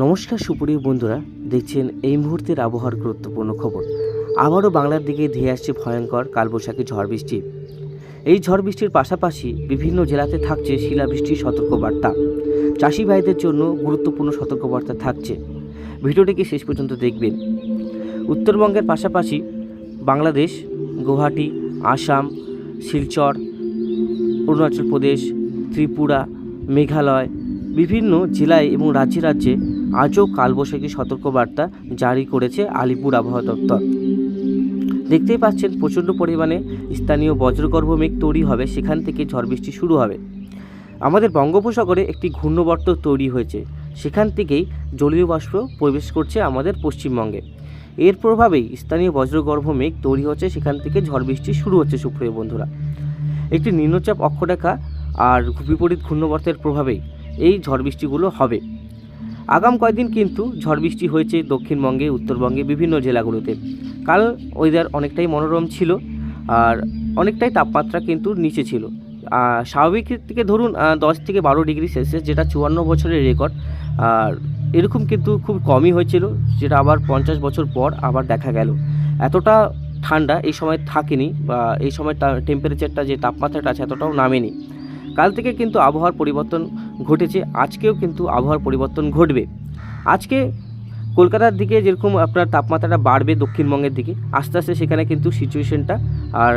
নমস্কার সুপ্রিয় বন্ধুরা, দেখছেন এই মুহূর্তের আবহাওয়ার গুরুত্বপূর্ণ খবর। আবারও বাংলার দিকে ধেয়ে আসছে ভয়ঙ্কর কালবৈশাখী ঝড় বৃষ্টি। এই ঝড় বৃষ্টির পাশাপাশি বিভিন্ন জেলাতে থাকছে শিলাবৃষ্টির সতর্কবার্তা। চাষি ভাইদের জন্য গুরুত্বপূর্ণ সতর্কবার্তা থাকছে। ভিডিওটিকে শেষ পর্যন্ত দেখবেন। উত্তরবঙ্গের পাশাপাশি বাংলাদেশ, গুয়াহাটি, আসাম, শিলচর, অরুণাচল প্রদেশ, ত্রিপুরা, মেঘালয়, বিভিন্ন জেলায় এবং রাজ্যে রাজ্যে আজও কালবৈশাখী সতর্কবার্তা জারি করেছে আলিপুর আবহাওয়া দপ্তর। দেখতেই পাচ্ছেন, প্রচণ্ড পরিমাণে স্থানীয় বজ্রগর্ভ মেঘ তৈরি হবে, সেখান থেকে ঝড় বৃষ্টি শুরু হবে। আমাদের বঙ্গোপসাগরে একটি ঘূর্ণবর্ত তৈরি হয়েছে, সেখান থেকেই জলীয় বাষ্প প্রবেশ করছে আমাদের পশ্চিমবঙ্গে। এর প্রভাবেই স্থানীয় বজ্রগর্ভ মেঘ তৈরি হচ্ছে, সেখান থেকে ঝড় বৃষ্টি শুরু হচ্ছে, সুপ্রিয় বন্ধুরা। একটি নিম্নচাপ অক্ষরেখা আর বিপরীত ঘূর্ণবর্তের প্রভাবেই এই ঝড় বৃষ্টিগুলো হবে। আগাম কয়েকদিন কিন্তু ঝড় বৃষ্টি হয়েছে দক্ষিণবঙ্গে, উত্তরবঙ্গে, বিভিন্ন জেলাগুলোতে। কাল ওয়েদার অনেকটাই মনোরম ছিল আর অনেকটাই তাপমাত্রা কিন্তু নিচে ছিল। স্বাভাবিক থেকে ধরুন দশ থেকে বারো ডিগ্রি সেলসিয়াস, যেটা চুয়ান্ন বছরের রেকর্ড আর এরকম কিন্তু খুব কমই হয়েছিল, যেটা আবার পঞ্চাশ বছর পর আবার দেখা গেল। এতটা ঠান্ডা এই সময় থাকেনি বা এই সময় টেম্পারেচারটা যে তাপমাত্রাটা আছে, এতটাও নামেনি। কাল থেকে কিন্তু আবহাওয়ার পরিবর্তন ঘটেছে, আজকেও কিন্তু আবহাওয়ার পরিবর্তন ঘটবে। আজকে কলকাতার দিকে যেরকম আপনার তাপমাত্রাটা বাড়বে দক্ষিণবঙ্গের দিকে, আস্তে আস্তে সেখানে কিন্তু সিচুয়েশনটা আর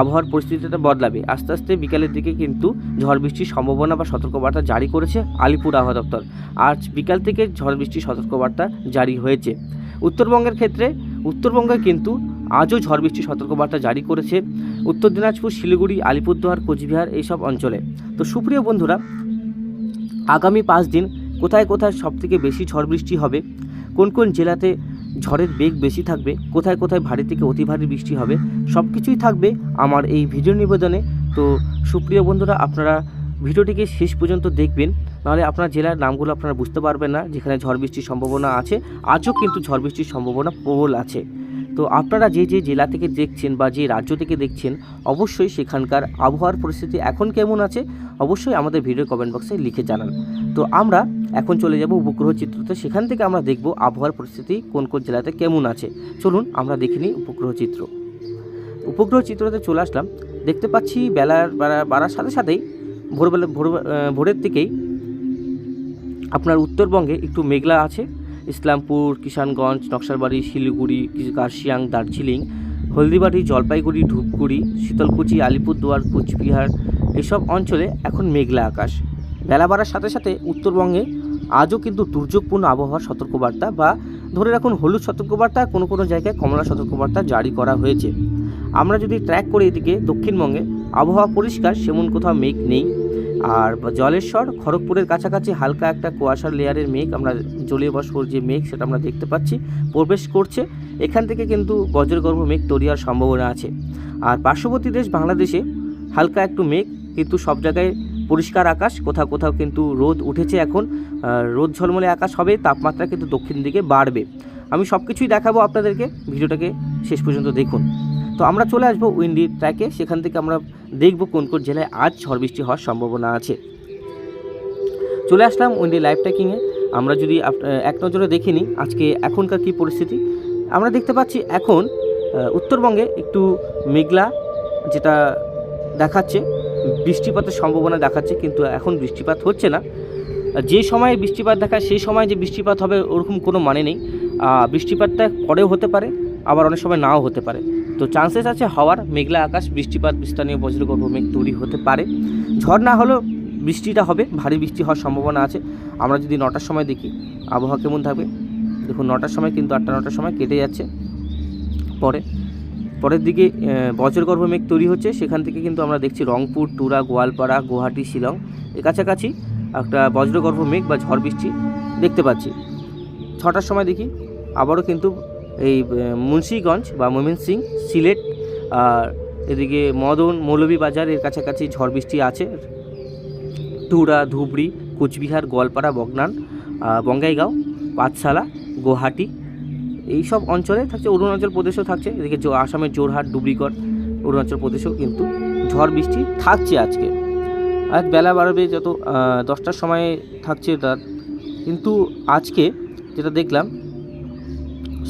আবহাওয়ার পরিস্থিতিটা বদলাবে। আস্তে আস্তে বিকালের দিকে কিন্তু ঝড় বৃষ্টির সম্ভাবনা বা সতর্কবার্তা জারি করেছে আলিপুর আবহাওয়া দপ্তর। আজ বিকাল থেকে ঝড় বৃষ্টির সতর্কবার্তা জারি হয়েছে। উত্তরবঙ্গের ক্ষেত্রে, উত্তরবঙ্গে কিন্তু আজও ঝড় বৃষ্টির সতর্কবার্তা জারি করেছে উত্তর দিনাজপুর, শিলিগুড়ি, আলিপুরদুয়ার, কোচবিহার এইসব অঞ্চলে। তো সুপ্রিয় বন্ধুরা, আগামী পাঁচ দিন কোথায় কোথায় সবথেকে বেশি ঝড় বৃষ্টি হবে? কোন কোন জেলাতে ঝড়ের বেগ বেশি থাকবে? কোথায় কোথায় ভারী থেকে অতি ভারী বৃষ্টি হবে? সব কিছুই থাকবে আমার এই ভিডিও নিবেদনে। তো সুপ্রিয় বন্ধুরা, আপনারা ভিডিওটিকে শেষ পর্যন্ত দেখবেন। নাহলে আপনার জেলার নামগুলো আপনারা বুঝতে পারবেন না, যেখানে ঝড় বৃষ্টির সম্ভাবনা আছে। আজও কিন্তু ঝড় বৃষ্টির সম্ভাবনা প্রবল আছে। তো আপনারা যে যে জেলা থেকে দেখছেন বা যে রাজ্য থেকে দেখছেন, অবশ্যই সেখানকার আবহাওয়ার পরিস্থিতি এখন কেমন আছে, অবশ্যই আমাদের ভিডিও কমেন্ট বক্সে লিখে জানান। তো আমরা এখন চলে যাব উপগ্রহ চিত্রতে, সেখান থেকে আমরা দেখব আবহাওয়ার পরিস্থিতি কোন কোন জেলাতে কেমন আছে। চলুন আমরা দেখে নিই উপগ্রহ চিত্র। উপগ্রহ চিত্রতে চলে আসলাম, দেখতে পাচ্ছি বেলার বাড়া- বাড়ার সাথে সাথেই ভোরবেলা, ভোর ভোরের দিকেই আপনার উত্তরবঙ্গে একটু মেঘলা আছে। ইসলামপুর, কিষানগঞ্জ নকশালবাড়ি শিলিগুড়ি, কার্শিয়াং, দার্জিলিং হলদিবাড়ি জলপাইগুড়ি, ধূপগুড়ি, শীতলকুচি, আলিপুরদুয়ার, কোচবিহার এসব অঞ্চলে এখন মেঘলা আকাশ। বেলা বাড়ার সাথে সাথে উত্তরবঙ্গে আজও কিন্তু দুর্যোগপূর্ণ আবহাওয়ার সতর্কবার্তা বা ধরে রাখুন হলুদ সতর্কবার্তা, কোনো কোনো জায়গায় কমলা সতর্কবার্তা জারি করা হয়েছে। আমরা যদি ট্র্যাক করি এদিকে দক্ষিণবঙ্গে আবহাওয়া পরিষ্কার, সেমন কোথাও মেঘ নেই। আর জলেশ্বর, খড়গপুরের কাছাকাছি হালকা একটা কুয়াশার লেয়ারের মেঘ আমরা জলীয় যে মেঘ সেটা আমরা দেখতে পাচ্ছি, প্রবেশ করছে। এখান থেকে কিন্তু বজ্রগর্ভ মেঘ তৈরি হওয়ার সম্ভাবনা আছে। আর পার্শ্ববর্তী দেশ বাংলাদেশে হালকা একটু মেঘ, কিন্তু সব জায়গায় পরিষ্কার আকাশ, কোথাও কোথাও কিন্তু রোদ উঠেছে এখন। রোদ ঝলমলে আকাশ হবে, তাপমাত্রা কিন্তু দক্ষিণ দিকে বাড়বে। আমি সব কিছুই দেখাবো আপনাদেরকে, ভিডিওটাকে শেষ পর্যন্ত দেখুন। তো আমরা চলে আসব উইন্ডি ট্র্যাকে, সেখান থেকে আমরা দেখব কোন কোন জেলায় আজ ঝড় বৃষ্টি হওয়ার সম্ভাবনা আছে। চলে আসলাম উইন্ডি লাইভ ট্র্যাকিংয়ে আমরা যদি এক নজরে দেখে নিই আজকে এখনকার কী পরিস্থিতি। আমরা দেখতে পাচ্ছি এখন উত্তরবঙ্গে একটু মেঘলা যেটা দেখাচ্ছে, বৃষ্টিপাতের সম্ভাবনা দেখাচ্ছে কিন্তু এখন বৃষ্টিপাত হচ্ছে না। যে সময়ে বৃষ্টিপাত দেখায়, সেই সময় যে বৃষ্টিপাত হবে ওরকম কোনো মানে নেই। বৃষ্টিপাতটা পরেও হতে পারে, আবার অনেক সময় নাও হতে পারে। তো চান্সেস আছে হওয়ার, মেঘলা আকাশ, বৃষ্টিপাত স্থানীয় বজ্রগর্ভ মেঘ তৈরি হতে পারে। ঝড় না হলেও বৃষ্টিটা হবে, ভারী বৃষ্টি হওয়ার সম্ভাবনা আছে। আমরা যদি নটার সময় দেখি, আবহাওয়া কেমন থাকবে? দেখুন, নটার সময় কিন্তু আটটা, নটার সময় কেটে যাচ্ছে। পরে, পরের দিকে বজ্রগর্ভ মেঘ তৈরি হচ্ছে। সেখান থেকে কিন্তু আমরা দেখছি রংপুর টুরা গোয়ালপাড়া, গুয়াহাটি, শিলং। এর কাছাকাছি একটা বজ্রগর্ভ মেঘ বা ঝড় বৃষ্টি দেখতে পাচ্ছি। ছটার সময় দেখি, আবারও কিন্তু এই মুন্সিগঞ্জ বা ময়মনসিং সিলেট, আর এদিকে মদন মৌলভীবাজার, এর কাছাকাছি ঝড় বৃষ্টি আছে। টুরা ধুবড়ি, কোচবিহার, গোয়ালপাড়া, বগনান বঙ্গাইগাঁও, পাঠশালা, গুয়াহাটি এই সব অঞ্চলে থাকছে, অরুণাচল প্রদেশও থাকছে। এদিকে আসামের জোরহাট ডুবরিগড়, অরুণাচল প্রদেশেও কিন্তু ঝড় বৃষ্টি থাকছে আজকে। আজ বেলা বাড়বে যত দশটার সময় থাকছে তার। কিন্তু আজকে যেটা দেখলাম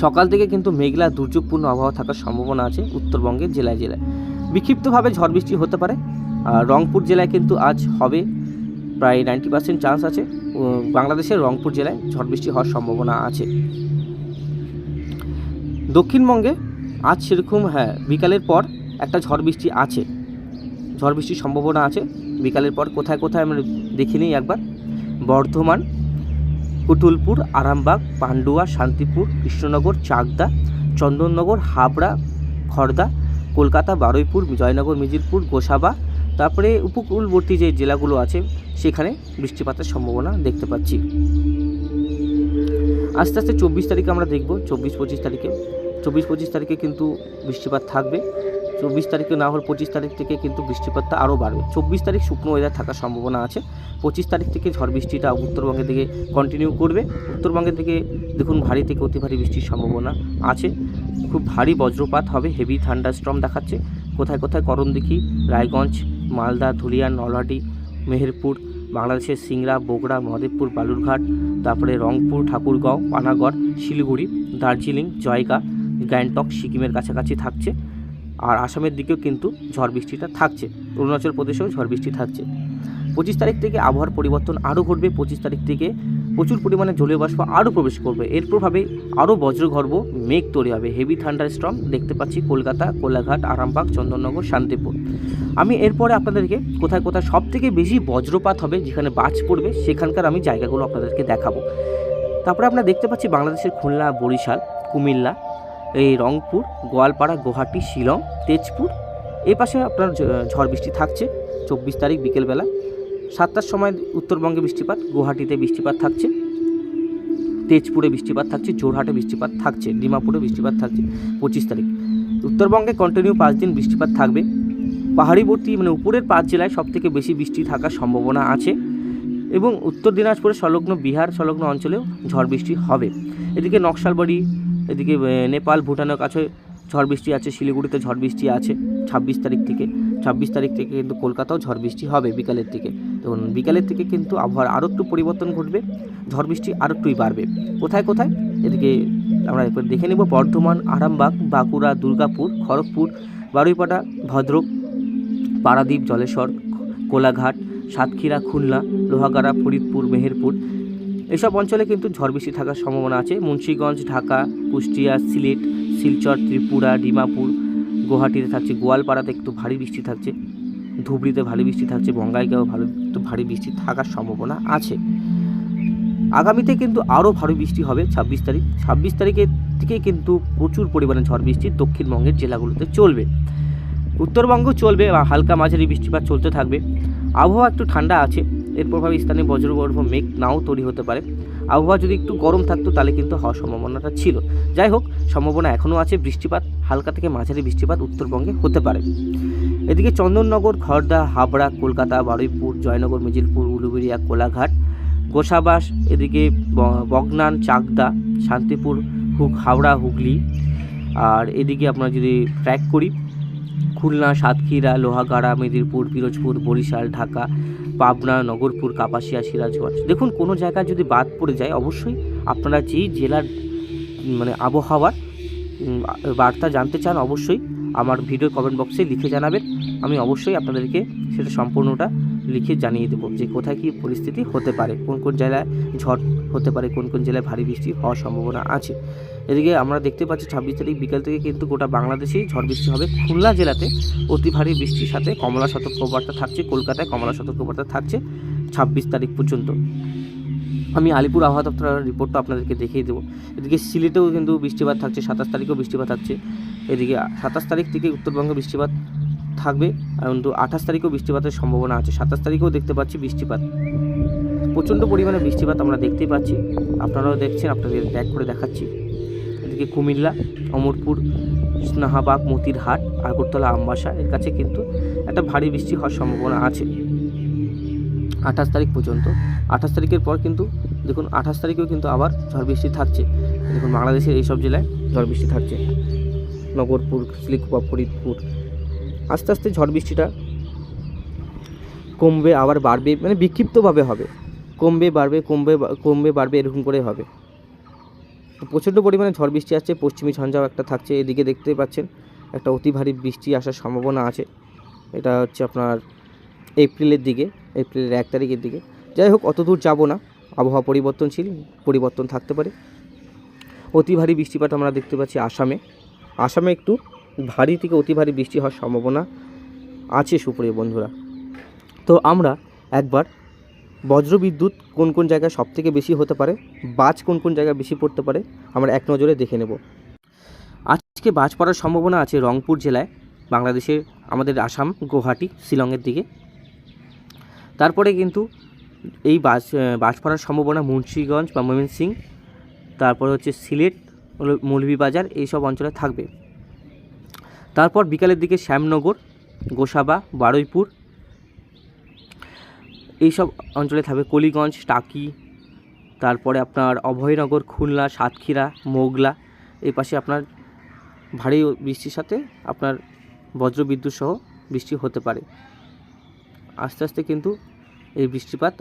সকাল থেকে কিন্তু মেঘলা দুর্যোগপূর্ণ আবহাওয়া থাকার সম্ভাবনা আছে উত্তরবঙ্গের জেলায় জেলায়। বিক্ষিপ্তভাবে ঝড় বৃষ্টি হতে পারে। রংপুর জেলায় কিন্তু আজ হবে প্রায় নাইনটি পার্সেন্ট চান্স আছে। বাংলাদেশের রংপুর জেলায় ঝড় বৃষ্টি হওয়ার সম্ভাবনা আছে। দক্ষিণবঙ্গে আজ সেরকম হ্যাঁ বিকালের পর একটা ঝড় বৃষ্টি আছে। ঝড় বৃষ্টির সম্ভাবনা আছে। বিকালের পর কোথায় কোথায় আমরা দেখে নিই একবার। বর্ধমান কুতুলপুর আরামবাগ, পান্ডুয়া, শান্তিপুর, কৃষ্ণনগর, চাকদা, চন্দননগর, হাবড়া খড়দা কলকাতা, বারুইপুর, জয়নগর, মিজিরপুর, গোসাবা, তারপরে উপকূলবর্তী যে জেলাগুলো আছে, সেখানে বৃষ্টিপাতের সম্ভাবনা দেখতে পাচ্ছি। আস্তে আস্তে চব্বিশ তারিখে আমরা দেখব, চব্বিশ পঁচিশ তারিখে। চব্বিশ পঁচিশ তারিখে কিন্তু বৃষ্টিপাত থাকবে। চব্বিশ তারিখে না হলে পঁচিশ তারিখ থেকে কিন্তু বৃষ্টিপাতটা আরও বাড়বে। চব্বিশ তারিখ শুকনো ওয়েদার থাকার সম্ভাবনা আছে। পঁচিশ তারিখ থেকে ঝড় বৃষ্টিটা উত্তরবঙ্গের দিকে কন্টিনিউ করবে। উত্তরবঙ্গের দিকে দেখুন ভারী থেকে অতি ভারী বৃষ্টির সম্ভাবনা আছে। খুব ভারী বজ্রপাত হবে হেভি ঠান্ডা স্ট্রম দেখাচ্ছে। কোথায় কোথায়? করণদিঘি, রায়গঞ্জ, মালদা ধুলিয়ান নলহাটি, মেহেরপুর, বাংলাদেশের সিংড়া, বগুড়া, মহাদেবপুর, বালুরঘাট, তারপরে রংপুর, ঠাকুরগাঁও, পানাগড়, শিলিগুড়ি, দার্জিলিং, জয়গা, গ্যাংটক, সিকিমের কাছাকাছি থাকছে। আর আসামের দিকেও কিন্তু ঝড় বৃষ্টিটা থাকছে। অরুণাচল প্রদেশেও ঝড় বৃষ্টি থাকছে। পঁচিশ তারিখ থেকে আবহাওয়ার পরিবর্তন আরও ঘটবে। পঁচিশ তারিখ থেকে প্রচুর পরিমাণে জলীয় বাষ্প আরও প্রবেশ করবে। এর প্রভাবে আরও বজ্রগর্ভ মেঘ তৈরি হবে। হেভি থান্ডার স্ট্রম দেখতে পাচ্ছি কলকাতা, কোলাঘাট, আরামবাগ, চন্দননগর, শান্তিপুর। আমি এরপরে আপনাদেরকে কোথায় কোথায় সব থেকে বেশি বজ্রপাত হবে, যেখানে বাজ পড়বে, সেখানকার আমি জায়গাগুলো আপনাদেরকে দেখাবো। তারপরে আমরা দেখতে পাচ্ছি বাংলাদেশের খুলনা, বরিশাল, কুমিল্লা এই রংপুর, গোয়ালপাড়া, গুয়াহাটি, শিলং, তেজপুর। এই পাশে আপনার ঝড় বৃষ্টি থাকছে চব্বিশ তারিখ বিকেলবেলা। সাতটার সময় উত্তরবঙ্গে বৃষ্টিপাত, গুয়াহাটিতে বৃষ্টিপাত থাকছে। তেজপুরে বৃষ্টিপাত থাকছে জোরহাটে বৃষ্টিপাত থাকছে, ডিমাপুরে বৃষ্টিপাত থাকছে পঁচিশ তারিখ। উত্তরবঙ্গে কন্টিনিউ পাঁচ দিন বৃষ্টিপাত থাকবে। পাহাড়িবর্তী মানে উপরের পাঁচ জেলায় সবথেকে বেশি বৃষ্টি থাকার সম্ভাবনা আছে এবং উত্তর দিনাজপুরের সংলগ্ন বিহার, সংলগ্ন অঞ্চলেও ঝড় বৃষ্টি হবে। এদিকে নকশালবাড়ি এদিকে নেপাল, ভুটানের কাছে ঝড় বৃষ্টি আছে, শিলিগুড়িতে ঝড় বৃষ্টি আছে ছাব্বিশ তারিখ থেকে। ছাব্বিশ তারিখ থেকে কিন্তু কলকাতাও ঝড় বৃষ্টি হবে বিকালের থেকে তখন বিকালের থেকে কিন্তু আবহাওয়ার আরও একটু পরিবর্তন ঘটবে, ঝড় বৃষ্টি আরও একটুই বাড়বে। কোথায় কোথায়? এদিকে আমরা একবার দেখে নেব বর্ধমান, আরামবাগ, বাঁকুড়া, দুর্গাপুর, খড়গপুর বারুইপাটা ভদ্রক, পারাদ্বীপ, জলেশ্বর, কোলাঘাট, সাতক্ষীরা, খুলনা, লোহাগাড়া, ফরিদপুর, মেহেরপুর এসব অঞ্চলে কিন্তু ঝড় বৃষ্টি থাকার সম্ভাবনা আছে। মুন্সীগঞ্জ, ঢাকা, কুষ্টিয়া, সিলেট, শিলচর, ত্রিপুরা, ডিমাপুর, গুয়াহাটিতে থাকছে। গোয়ালপাড়াতে একটু ভারী বৃষ্টি থাকছে। ধুবড়িতে ভারী বৃষ্টি থাকছে। বঙ্গাইগাঁও ভালো, একটু ভারী বৃষ্টি থাকার সম্ভাবনা আছে। আগামীতে কিন্তু আরও ভারী বৃষ্টি হবে ছাব্বিশ তারিখ। ছাব্বিশ তারিখের থেকে কিন্তু প্রচুর পরিমাণে ঝড় বৃষ্টি দক্ষিণবঙ্গের জেলাগুলোতে চলবে। উত্তরবঙ্গ চলবে, হালকা মাঝারি বৃষ্টিপাত চলতে থাকবে। আবহাওয়া একটু ঠান্ডা আছে। এর প্রভাবে স্থানে বজ্রগর্ভ মেঘ নাও তৈরি হতে পারে। আবহাওয়া যদি একটু গরম থাকতো, তাহলে কিন্তু হওয়ার সম্ভাবনাটা ছিল। যাই হোক, সম্ভাবনা এখনও আছে, বৃষ্টিপাত, হালকা থেকে মাঝারি বৃষ্টিপাত উত্তরবঙ্গে হতে পারে। এদিকে চন্দননগর খড়দা হাবড়া, কলকাতা, বারুইপুর, জয়নগর, মিজিলপুর, উলুবেড়িয়া, কোলাঘাট, গোসাবাস, এদিকে বগনান, চাকদা, শান্তিপুর হুক হাওড়া, হুগলি, আর এদিকে আপনার যদি ট্র্যাক করি খুলনা, সাতক্ষীরা, লোহাগাড়া, মেদিনীপুর, পিরোজপুর, বরিশাল, ঢাকা, পাবনা, নগরপুর, কাপাসিয়া, সিরাজগঞ্জ। দেখুন, কোনো জায়গায় যদি বাদ পড়ে যায়, অবশ্যই আপনারা যেই জেলার মানে আবহাওয়ার বার্তা জানতে চান, অবশ্যই আমার ভিডিও কমেন্ট বক্সে লিখে জানাবেন। আমি অবশ্যই আপনাদেরকে সেটা সম্পূর্ণটা লিখে জানিয়ে দেবো যে কোথায় কী পরিস্থিতি হতে পারে, কোন কোন জেলায় ঝড় হতে পারে, কোন কোন জেলায় ভারী বৃষ্টি হওয়ার সম্ভাবনা আছে। এদিকে আমরা দেখতে পাচ্ছি ছাব্বিশ তারিখ বিকেল থেকে কিন্তু গোটা বাংলাদেশেই ঝড় বৃষ্টি হবে। খুলনা জেলাতে অতি ভারী বৃষ্টির সাথে কমলা সতর্কবার্তা থাকছে, কলকাতায় কমলা সতর্কবার্তা থাকছে ছাব্বিশ তারিখ পর্যন্ত। আমি আলিপুর আবহাওয়া দপ্তরের রিপোর্টটা আপনাদেরকে দেখিয়ে দেবো। এদিকে সিলেটেও কিন্তু বৃষ্টিপাত থাকছে, সাতাশ তারিখেও বৃষ্টিপাত থাকছে। এদিকে সাতাশ তারিখ থেকে উত্তরবঙ্গে বৃষ্টিপাত থাকবে, কিন্তু আঠাশ তারিখেও বৃষ্টিপাতের সম্ভাবনা আছে। সাতাশ তারিখেও দেখতে পাচ্ছি বৃষ্টিপাত। প্রচণ্ড পরিমাণে বৃষ্টিপাত আমরা দেখতেই পাচ্ছি। আপনারাও দেখছেন, আপনাদের ব্যাক করে দেখাচ্ছি। এদিকে কুমিল্লা, অমরপুর, স্নাহাবাগ, মতিরহাট, আগরতলা, আমবাসা, এর কাছে কিন্তু একটা ভারী বৃষ্টি হওয়ার সম্ভাবনা আছে। আঠাশ তারিখ পর্যন্ত। আঠাশ তারিখের পর কিন্তু, দেখুন, আঠাশ তারিখেও কিন্তু আবার ঝড় বৃষ্টি থাকছে। দেখুন, বাংলাদেশের এইসব জেলায় ঝড় বৃষ্টি থাকছে। নগরপুর শিলিগুড়া ফরিদপুর, আস্তে আস্তে ঝড় বৃষ্টিটা কমবে, আবার বাড়বে মানে বিক্ষিপ্তভাবে হবে। কমবে, বাড়বে, কমবে কমবে, বাড়বে, এরকম করে হবে। প্রচণ্ড পরিমাণে ঝড় বৃষ্টি আসছে, পশ্চিমী ঝঞ্ঝাও একটা থাকছে, এদিকে দেখতে পাচ্ছেন একটা অতি ভারী বৃষ্টি আসার সম্ভাবনা আছে। এটা হচ্ছে আপনার এপ্রিলের দিকে, এপ্রিলের এক তারিখের দিকে। যাই হোক অত দূর যাব না, আবহাওয়া পরিবর্তনশীল, পরিবর্তন থাকতে পারে। অতি ভারী বৃষ্টিপাত আমরা দেখতে পাচ্ছি আসামে। আসামে একটু ভারী থেকে অতি ভারী বৃষ্টি হওয়ার সম্ভাবনা আছে, সুপ্রিয় বন্ধুরা। তো আমরা একবার বজ্রবিদ্যুৎ কোন কোন জায়গায় সব থেকে বেশি হতে পারে? বাজ কোন কোন জায়গায় বেশি পড়তে পারে? আমরা এক নজরে দেখে নেব। আজকে বাজ পড়ার সম্ভাবনা আছে রংপুর জেলায়, বাংলাদেশের আমাদের আসাম, গুয়াহাটি, শিলংয়ের দিকে। তারপরে কিন্তু এই বাজ বাজ পড়ার সম্ভাবনা মুন্সিগঞ্জ বা ময়মনসিং, তারপর হচ্ছে সিলেট মৌলভীবাজার এইসব অঞ্চলে থাকবে। তারপর বিকালের দিকে শ্যামনগর, গোসাবা, বারুইপুর এইসব অঞ্চলে থাকবে কলিগঞ্জ, টাকি, তারপরে আপনার অভয়নগর, খুলনা, সাতক্ষীরা, মোগলা, এই পাশে আপনার ভারী বৃষ্টির সাথে আপনার বজ্রবিদ্যুৎ সহ বৃষ্টি হতে পারে। আস্তে আস্তে কিন্তু এই বৃষ্টিপাত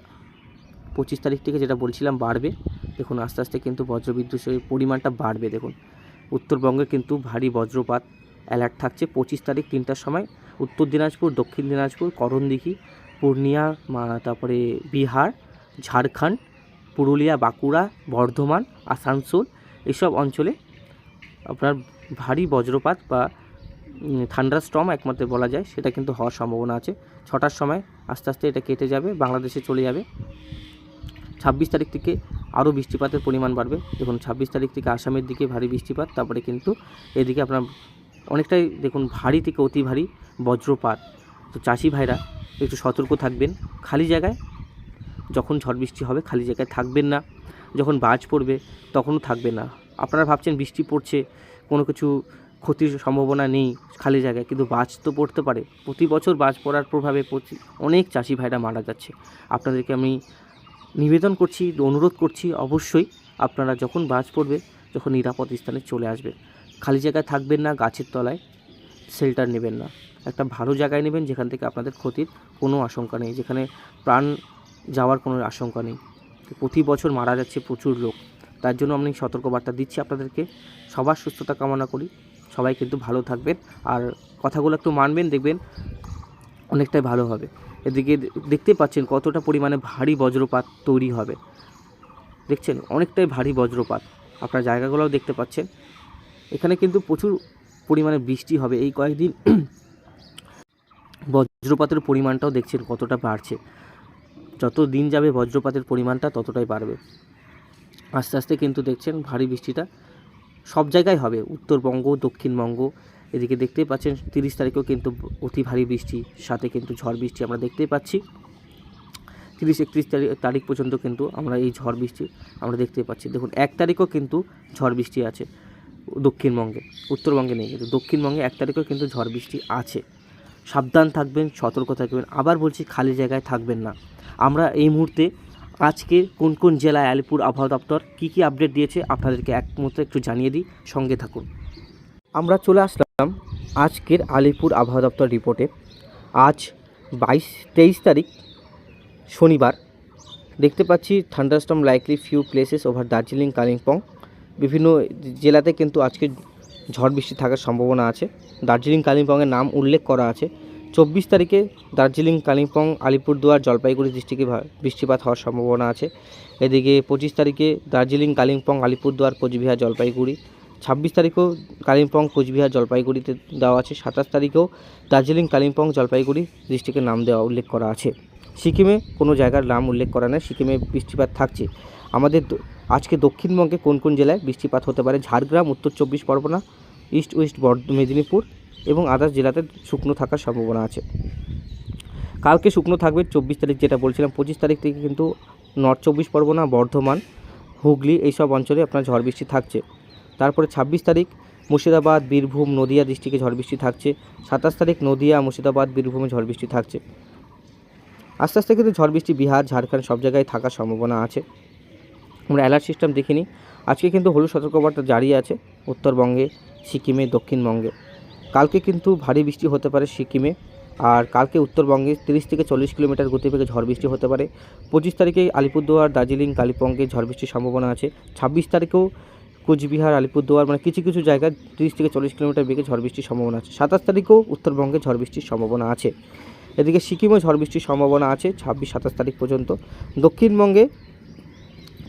পঁচিশ তারিখ থেকে যেটা বলছিলাম বাড়বে। দেখুন, আস্তে আস্তে কিন্তু বজ্রবিদ্যুৎ সহ পরিমাণটা বাড়বে। দেখুন, উত্তরবঙ্গে কিন্তু ভারী বজ্রপাত অ্যালার্ট থাকছে পঁচিশ তারিখ তিনটার সময়। উত্তর দিনাজপুর, দক্ষিণ দিনাজপুর, করণদিঘি পূর্ণিয়া তারপরে বিহার, ঝাড়খণ্ড, পুরুলিয়া, বাঁকুড়া, বর্ধমান, আসানসোল, এসব অঞ্চলে আপনার ভারী বজ্রপাত বা ঠান্ডার স্টম একমাত্র বলা যায়, সেটা কিন্তু হওয়ার সম্ভাবনা আছে। ছটার সময় আস্তে আস্তে এটা কেটে যাবে, বাংলাদেশে চলে যাবে। ছাব্বিশ তারিখ থেকে আরও বৃষ্টিপাতের পরিমাণ বাড়বে। দেখুন, ছাব্বিশ তারিখ থেকে আসামের দিকে ভারী বৃষ্টিপাত, তারপরে কিন্তু এদিকে আপনার অনেকটাই দেখুন, ভারী থেকে অতি ভারী বজ্রপাত। তো চাষি ভাইরা একটু সতর্ক থাকবেন খালি জায়গায়। যখন ঝড় বৃষ্টি হবে খালি জায়গায় থাকবেন না। যখন বাজ পড়বে তখনও থাকবেন না। আপনারা ভাবছেন বৃষ্টি পড়ছে, কোনো কিছু ক্ষতির সম্ভাবনা নেই খালি জায়গায়, কিন্তু বাজ তো পড়তে পারে। প্রতি বছর বাজ পড়ার প্রভাবে অনেক চাষি ভাইরা মারা যাচ্ছে। আপনাদেরকে আমি নিবেদন করছি, অনুরোধ করছি, অবশ্যই আপনারা যখন বাজ পড়বে, যখন নিরাপদ স্থানে চলে আসবে খালি জায়গায় থাকবেন না, গাছের তলায় শেল্টার নেবেন না। একটা ভালো জায়গায় নেবেন যেখান থেকে আপনাদের ক্ষতির কোনো আশঙ্কা নেই, যেখানে প্রাণ যাওয়ার কোনো আশঙ্কা নেই। প্রতি বছর মারা যাচ্ছে প্রচুর লোক। তার জন্য আমি সতর্কবার্তা দিচ্ছি আপনাদেরকে। সবার সুস্থতা কামনা করি। সবাই কিন্তু ভালো থাকবেন। আর কথাগুলো একটু মানবেন, দেখবেন অনেকটাই ভালো হবে। এদিকে দেখতে পাচ্ছেন কতটা পরিমাণে ভারী বজ্রপাত তৈরি হবে। দেখছেন? অনেকটাই ভারী বজ্রপাত। আপনার জায়গাগুলোও দেখতে পাচ্ছেন। এখানে কিন্তু প্রচুর পরিমাণে বৃষ্টি হবে। এই কয়েকদিন বজ্রপাতের পরিমাণটাও দেখছেন কতটা বাড়ছে। যত দিন যাবে বজ্রপাতের পরিমাণটা ততটাই বাড়বে। আস্তে আস্তে কিন্তু দেখছেন ভারী বৃষ্টিটা সব জায়গায় হবে। উত্তরবঙ্গ, দক্ষিণবঙ্গ, এদিকে দেখতেই পাচ্ছেন তিরিশ তারিখেও কিন্তু অতি ভারী বৃষ্টি, সাথে কিন্তু ঝড় বৃষ্টি আমরা দেখতেই পাচ্ছি। তিরিশ একত্রিশ তারিখ তারিখ পর্যন্ত কিন্তু আমরা এই ঝড় বৃষ্টি আমরা দেখতে পাচ্ছি। দেখুন, এক তারিখও কিন্তু ঝড় বৃষ্টি আছে দক্ষিণবঙ্গে, উত্তরবঙ্গে নেই, কিন্তু দক্ষিণবঙ্গে এক তারিখেও কিন্তু ঝড় বৃষ্টি আছে। সাবধান থাকবেন, সতর্ক থাকবেন, আবার বলছি খালি জায়গায় থাকবেন না। আমরা এই মুহূর্তে আজকে কোন কোন জেলায় আলিপুর আবহাওয়া দপ্তর কী কী আপডেট দিয়েছে আপনাদেরকে এক মুহূর্তে একটু জানিয়ে দিই, সঙ্গে থাকুন। আমরা চলে আসলাম আজকের আলিপুর আবহাওয়া দপ্তর রিপোর্টে আজ বাইশ, তেইশ তারিখ, শনিবার। দেখতে পাচ্ছি thunderstorm likely few places over Darjeeling Kalimpong বিভিন্ন জেলাতে কিন্তু আজকে ঝড় বৃষ্টি থাকার সম্ভাবনা আছে। দার্জিলিং কালিম্পংয়ের নাম উল্লেখ করা আছে। চব্বিশ তারিখে দার্জিলিং, কালিম্পং, আলিপুরদুয়ার, জলপাইগুড়ি ডিস্ট্রিক্টে বৃষ্টিপাত হওয়ার সম্ভাবনা আছে। এদিকে পঁচিশ তারিখে দার্জিলিং, কালিম্পং, আলিপুরদুয়ার, কোচবিহার, জলপাইগুড়ি। ছাব্বিশ তারিখেও কালিম্পং, কোচবিহার, জলপাইগুড়িতে দেওয়া আছে। সাতাশ তারিখেও দার্জিলিং, কালিম্পং, জলপাইগুড়ি ডিস্ট্রিক্টের নাম দেওয়া উল্লেখ করা আছে। সিকিমে কোনো জায়গার নাম উল্লেখ করা নেই। সিকিমে বৃষ্টিপাত থাকছে। আমাদের আজকে দক্ষিণবঙ্গে কোন কোন জেলায় বৃষ্টিপাত হতে পারে? ঝাড়গ্রাম, উত্তর চব্বিশ পরগনা ইস্ট ওয়েস্ট বর্ধ মেদিনীপুর এবং আদার্স জেলাতে শুকনো থাকার সম্ভাবনা আছে। কালকে শুকনো থাকবে চব্বিশ তারিখ যেটা বলছিলাম, পঁচিশ তারিখ থেকে কিন্তু নর্থ চব্বিশ পরগনা, বর্ধমান, হুগলি এইসব অঞ্চলে আপনার ঝড় বৃষ্টি থাকছে। তারপরে ছাব্বিশ তারিখ মুর্শিদাবাদ, বীরভূম, নদিয়া ডিস্ট্রিক্টে ঝড় বৃষ্টি থাকছে। সাতাশ তারিখ নদিয়া, মুর্শিদাবাদ, বীরভূমে ঝড় বৃষ্টি থাকছে। আস্তে আস্তে কিন্তু ঝড় বৃষ্টি বিহার, ঝাড়খণ্ড সব জায়গায় থাকার সম্ভাবনা আছে। আমরা অ্যালার্ট সিস্টেম দেখিনি। আজকে কিন্তু হলুদ সতর্কবার্তা জারি আছে উত্তরবঙ্গে, সিকিমে, দক্ষিণবঙ্গে। কালকে কিন্তু ভারী বৃষ্টি হতে পারে সিকিমে, আর কালকে উত্তরবঙ্গে তিরিশ থেকে চল্লিশ কিলোমিটার গতিবেগে ঝড় বৃষ্টি হতে পারে। পঁচিশ তারিখে আলিপুরদুয়ার, দার্জিলিং, কালিম্পংয়ে ঝড় বৃষ্টির সম্ভাবনা আছে। ছাব্বিশ তারিখেও কোচবিহার, আলিপুরদুয়ার মানে কিছু কিছু জায়গায় তিরিশ থেকে চল্লিশ কিলোমিটার বেগে ঝড় বৃষ্টির সম্ভাবনা আছে। সাতাশ তারিখেও উত্তরবঙ্গে ঝড় বৃষ্টির সম্ভাবনা আছে। এদিকে সিকিমে ঝড় বৃষ্টির সম্ভাবনা আছে ছাব্বিশ, সাতাশ তারিখ পর্যন্ত। দক্ষিণবঙ্গে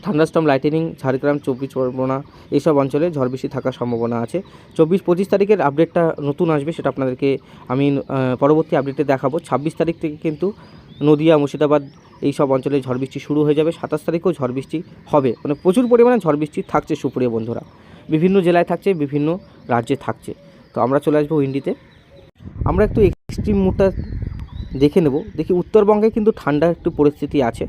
থান্ডারস্টম লাইটেনিং ঝাড়গ্রাম চব্বিশ পরগনা এইসব অঞ্চলে ঝড় বৃষ্টি থাকার সম্ভাবনা আছে। চব্বিশ, পঁচিশ তারিখের আপডেটটা নতুন আসবে সেটা আপনাদেরকে আমি পরবর্তী আপডেটে দেখাবো। ছাব্বিশ তারিখ থেকে কিন্তু নদিয়া, মুর্শিদাবাদ এই সব অঞ্চলে ঝড় বৃষ্টি শুরু হয়ে যাবে। সাতাশ তারিখেও ঝড় বৃষ্টি হবে। মানে প্রচুর পরিমাণে ঝড় বৃষ্টি থাকছে সুপ্রিয় বন্ধুরা। বিভিন্ন জেলায় থাকছে, বিভিন্ন রাজ্যে থাকছে। তো আমরা চলে আসব উইন্ডিতে আমরা একটু এক্সট্রিম মুডটা দেখে নেব। দেখি উত্তরবঙ্গে কিন্তু ঠান্ডা একটু পরিস্থিতি আছে।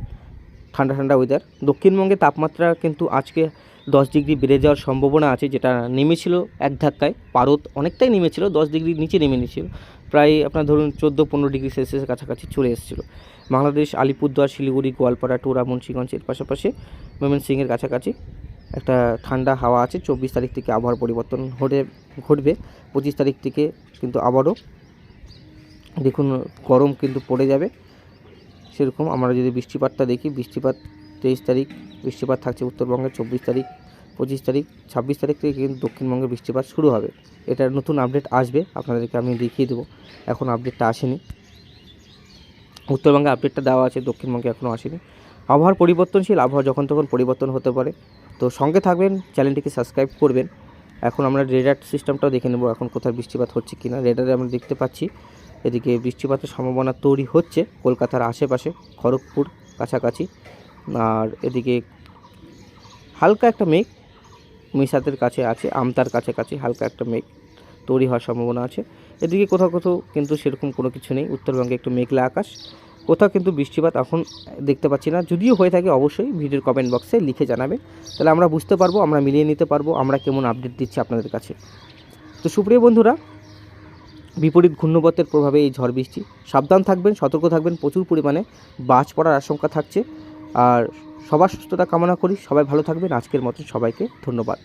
ঠান্ডা ঠান্ডা ওয়েদার দক্ষিণবঙ্গে তাপমাত্রা কিন্তু আজকে দশ ডিগ্রি বেড়ে যাওয়ার সম্ভাবনা আছে, যেটা নেমেছিল এক ধাক্কায়। পারদ অনেকটাই নেমেছিল, দশ ডিগ্রি নিচে নেমে নিয়েছিল। প্রায় আপনার ধরুন চোদ্দ পনেরো ডিগ্রি সেলসিয়াসের কাছাকাছি চলে এসেছিল। বাংলাদেশ, আলিপুরদুয়ার, শিলিগুড়ি, গোয়ালপাড়া, টোরা মুন্সিগঞ্জের পাশাপাশি ময়মনসিংহের কাছাকাছি একটা ঠান্ডা হাওয়া আছে। চব্বিশ তারিখ থেকে আবহাওয়ার পরিবর্তন ঘটে ঘটবে। পঁচিশ তারিখ থেকে কিন্তু আবারও দেখুন গরম কিন্তু পড়ে যাবে। সেরকম আমরা যদি বৃষ্টিপাতটা দেখি, বৃষ্টিপাত তেইশ তারিখ, বৃষ্টিপাত থাকছে উত্তরবঙ্গে চব্বিশ তারিখ, পঁচিশ তারিখ, ছাব্বিশ তারিখ থেকে কিন্তু দক্ষিণবঙ্গে বৃষ্টিপাত শুরু হবে। এটার নতুন আপডেট আসবে, আপনাদেরকে আমি দেখিয়ে দেবো। এখন আপডেটটা আসেনি। উত্তরবঙ্গে আপডেটটা দেওয়া আছে, দক্ষিণবঙ্গে এখনও আসেনি। আবহাওয়ার পরিবর্তনশীল, আবহাওয়া যখন তখন পরিবর্তন হতে পারে। তো সঙ্গে থাকবেন, চ্যানেলটিকে সাবস্ক্রাইব করবেন। এখন আমরা রেডার সিস্টেমটাও দেখে নেব, এখন কোথায় বৃষ্টিপাত হচ্ছে কিনা। রেডারে আমরা দেখতে পাচ্ছি এদিকে বৃষ্টিপাতের সম্ভাবনা তৈরি হচ্ছে কলকাতার আশেপাশে, খড়গপুর কাছাকাছি। আর এদিকে হালকা একটা মেঘ মিসাতের কাছে আছে, আমতার কাছাকাছি হালকা একটা মেঘ তৈরি হওয়ার সম্ভাবনা আছে। এদিকে কোথাও কোথাও কিন্তু সেরকম কোনো কিছু নেই, উত্তরবঙ্গে একটু মেঘলা আকাশ। কোথাও কিন্তু বৃষ্টিপাত এখন দেখতে পাচ্ছি না, যদিও হয়ে থাকে অবশ্যই, ভিডিওর কমেন্ট বক্সে লিখে জানাবেন। তাহলে আমরা বুঝতে পারব, আমরা মিলিয়ে নিতে পারব, আমরা কেমন আপডেট দিচ্ছি আপনাদের কাছে। তো সুপ্রিয় বন্ধুরা বিপরীত ঘূর্ণবতের প্রভাবে এই ঝড় বৃষ্টি। সাবধান থাকবেন, সতর্ক থাকবেন, প্রচুর পরিমাণে বাজ পড়ার আশঙ্কা থাকছে। আর সবার সুস্থতা কামনা করি, সবাই ভালো থাকবেন। আজকের মতো সবাইকে ধন্যবাদ।